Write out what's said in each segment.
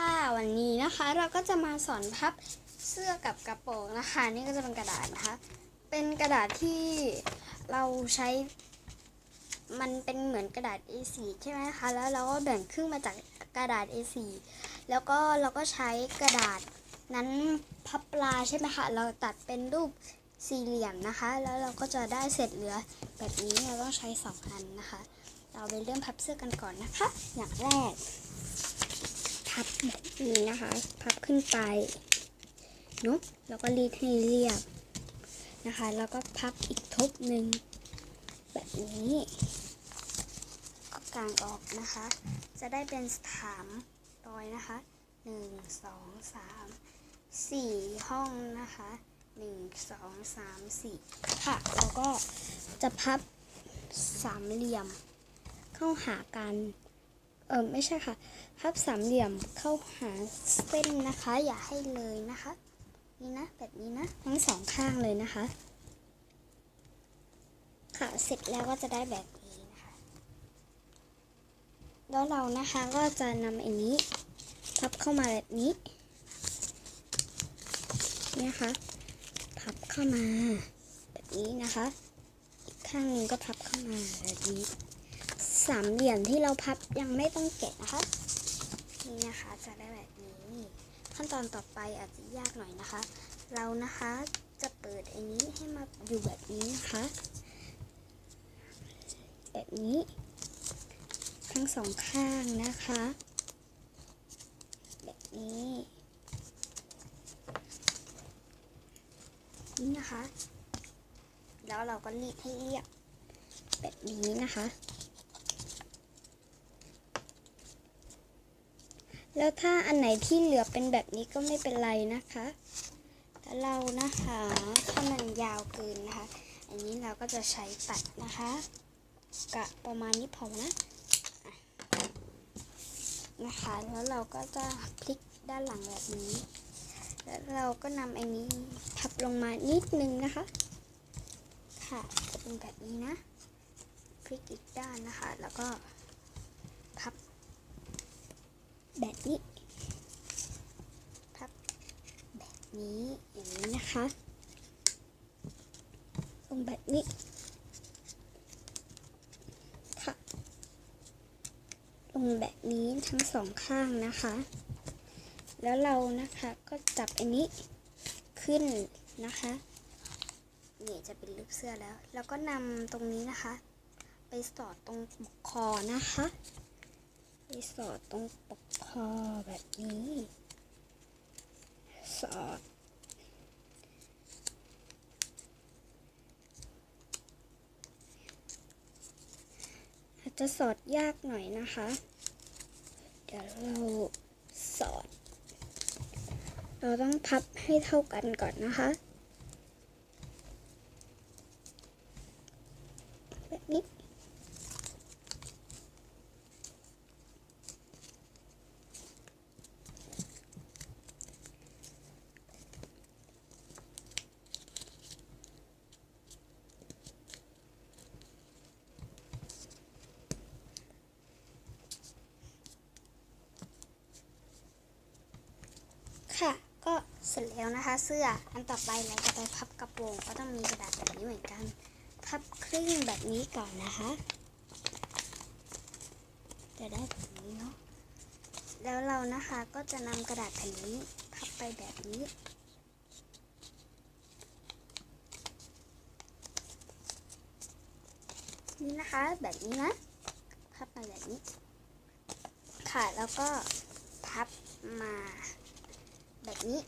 ค่ะวันนี้นะคะเราก็จะมาสอนพับเสื้อกับกระโปรงนะคะ นี่ก็จะเป็นกระดาษนะคะ เป็นกระดาษที่เราใช้ มันเป็นเหมือนกระดาษ A4 ใช่ไหมคะแล้วเราก็แบ่งครึ่งมาจากกระดาษ A4 แล้วก็เราก็ใช้กระดาษนั้นพับปลาใช่ไหมคะเราตัดเป็นรูปสี่เหลี่ยมนะคะ แล้วเราก็จะได้เสร็จเหลือแบบนี้เราต้องใช้สองอันนะคะ เราไปเริ่มพับเสื้อกันก่อนนะคะ อย่างแรก พับนี้นะคะ พับขึ้นไปเนาะแล้วก็รีดให้เรียบนะคะ แล้วก็พับอีกทบหนึ่งแบบนี้ก็กางออกนะคะ จะได้เป็นสามรอยนะคะหนึ่งสองสามสี่ห้องนะคะหนึ่งสองสามสี่ค่ะแล้วก็จะพับสามเหลี่ยมเข้าหากัน เออไม่ใช่ค่ะ พับสามเหลี่ยมเข้าหาเส้นนะคะ อย่าให้เลยนะคะ นี่นะแบบนี้นะ ทั้งสองข้างเลยนะคะ ค่ะเสร็จแล้วก็จะได้แบบนี้นะคะ แล้วเรานะคะก็จะนำอันนี้ พับเข้ามาแบบนี้นี่นะคะ พับเข้ามาแบบนี้นะคะอีกข้างนึงก็พับเข้ามาแบบนี้สามเหลี่ยมที่เราพับยังไม่ต้องแกะนะคะ นะคะ จะได้แบบนี้ ขั้นตอนต่อไปอาจจะยากหน่อยนะคะ เรานะคะจะเปิดอันนี้ให้มาอยู่แบบนี้นะคะ แบบนี้ ทั้งสองข้างนะคะ แบบนี้นี่นะคะ แล้วเราก็รีดให้เรียบแบบนี้นะคะ แล้วถ้าอันไหนที่เหลือเป็นแบบนี้ก็ไม่เป็นไรนะคะแต่เรานะคะถ้ามันยาวเกินนะคะ อันนี้เราก็จะใช้ตัดนะคะกะประมาณนี้พอนะอะนะคะ แล้วเราก็จะพลิกด้านหลังแบบนี้ แล้วเราก็นำอันนี้พับลงมานิดนึงนะคะ ค่ะจะเป็นแบบนี้นะ พลิกอีกด้านนะคะ แล้วก็ แบบนี้พับแบบนี้อย่างนี้นะคะลงแบบนี้ค่ะลงแบบนี้ทั้งสองข้างนะคะ แล้วเรานะคะก็จับอันนี้ขึ้นนะคะนี่จะเป็นรูปเสื้อแล้ว แล้วก็นำตรงนี้นะคะ ไปสอดตรงปกคอนะคะ ไปสอดตรงปก คอแบบนี้สอดอาจจะสอดยากหน่อยนะคะ เดี๋ยวเราสอด เราต้องพับให้เท่ากันก่อนนะคะ แบบนี้ ค่ะ ก็เสร็จแล้วนะคะ เสื้ออันต่อไปเราจะไปพับกระโปรงก็ต้องมีกระดาษแบบนี้เหมือนกันพับครึ่งแบบนี้ก่อนนะคะ จะได้แบบนี้เนาะแล้วเรานะคะก็จะนำกระดาษแผ่นนี้พับไปแบบนี้นี่นะคะแบบนี้นะพับมาแบบนี้ ค่ะแล้วก็พับมา แบบนี้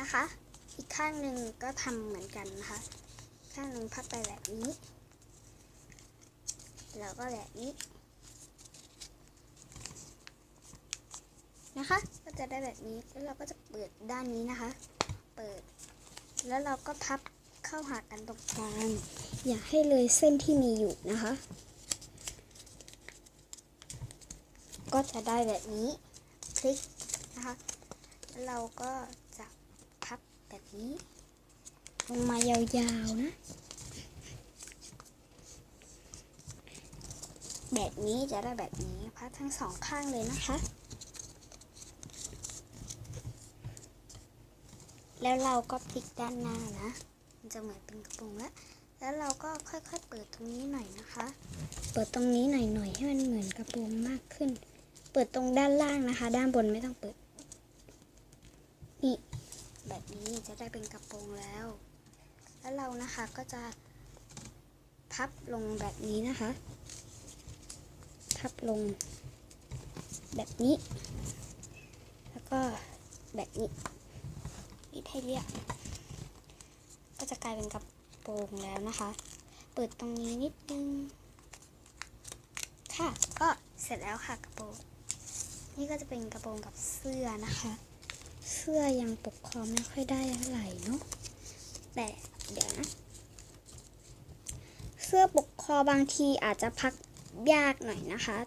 นะคะ อีกข้างหนึ่งก็ทำเหมือนกันนะคะ ข้างหนึ่งพับไปแบบนี้ แล้วก็แบบนี้ นะคะ ก็จะได้แบบนี้แล้วเราก็จะเปิดด้านนี้นะคะ เปิด แล้วเราก็พับเข้าหากันตรงกลางอย่าให้เลยเส้นที่มีอยู่นะคะก็จะได้แบบนี้พลิก นะคะแล้วเราก็จะพับแบบนี้ลงมายาวๆนะ แบบนี้จะได้แบบนี้พับทั้งสองข้างเลยนะคะ แล้วเราก็พลิกด้านหน้านะ มันจะเหมือนเป็นกระโปรงแล้วแล้วเราก็ค่อยๆเปิดตรงนี้หน่อยนะคะ เปิดตรงนี้หน่อยๆให้มันเหมือนกระโปรงมากขึ้น เปิดตรงด้านล่างนะคะ ด้านบนไม่ต้องเปิด นี่ แบบนี้จะได้เป็นกระโปรงแล้ว แล้วเรานะคะก็จะพับลงแบบนี้นะคะ พับลง แบบนี้ แล้วก็แบบนี้นี่ให้เรียบก็จะกลายเป็นกระโปรงแล้วนะคะ เปิดตรงนี้นิดนึง ค่ะ ก็เสร็จแล้วค่ะกระโปรง นี่ก็จะเป็นกระโปรงกับเสื้อนะคะ เสื้อยังปกคอไม่ค่อยได้เท่าไหร่เนาะแต่เดี๋ยวนะเสื้อปกคอบางทีอาจจะพักยากหน่อยนะคะ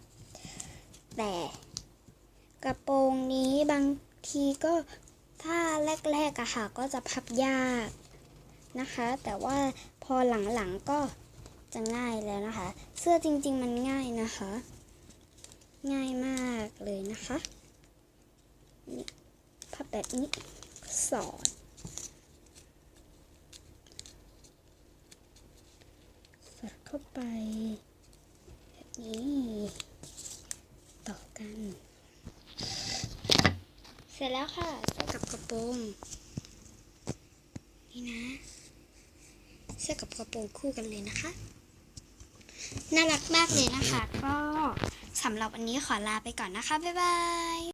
แต่กระโปรงนี้บางทีก็ถ้าแรกๆอะค่ะก็จะพับยากนะคะ แต่ว่าพอหลังๆก็จะง่ายแล้วนะคะ เสื้อจริงๆมันง่ายนะคะ ง่ายมากเลยนะคะนี่ พับแบบนี้สอดสอดเข้าไป แบบนี้ ต่อกัน เสร็จแล้วค่ะเสื้อกับกระโปรงนี่นะ เสื้อกับกระโปรงคู่กันเลยนะคะ น่ารักมากเลยนะคะ ก็สำหรับวันนี้ขอลาไปก่อนนะคะ บ๊ายบาย